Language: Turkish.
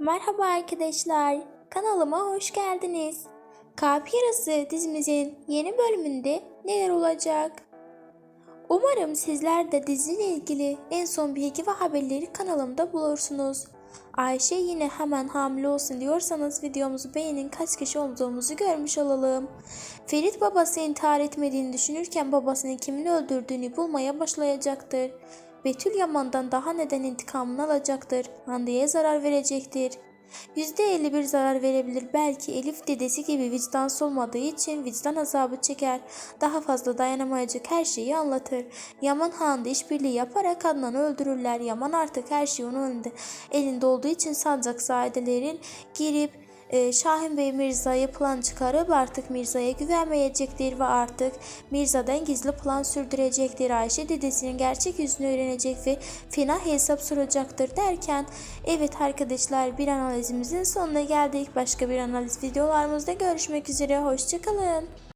Merhaba arkadaşlar, kanalıma hoş geldiniz. Kalp Yarası dizimizin yeni bölümünde neler olacak? Umarım sizler de diziyle ilgili en son bilgi ve haberleri kanalımda bulursunuz. Ayşe yine hemen hamile olsun diyorsanız videomuzu beğenin kaç kişi olduğumuzu görmüş olalım. Ferit babası intihar etmediğini düşünürken babasının kimin öldürdüğünü bulmaya başlayacaktır. Betül Yaman'dan daha neden intikamını alacaktır. Hande'ye zarar verecektir. %51 zarar verebilir. Belki Elif dedesi gibi vicdansız olmadığı için vicdan azabı çeker. Daha fazla dayanamayacak her şeyi anlatır. Yaman Hande işbirliği yaparak Adnan'ı öldürürler. Yaman artık her şey onun elinde, elinde olduğu için Sancakzadelerin girip e, Şahin Bey Mirza'ya plan çıkarıp artık Mirza'ya güvenmeyecektir ve artık Mirza'dan gizli plan sürdürecektir. Ayşe dedesinin gerçek yüzünü öğrenecek ve fena hesap soracaktır derken evet arkadaşlar bir analizimizin sonuna geldik. Başka bir analiz videolarımızda görüşmek üzere. Hoşçakalın.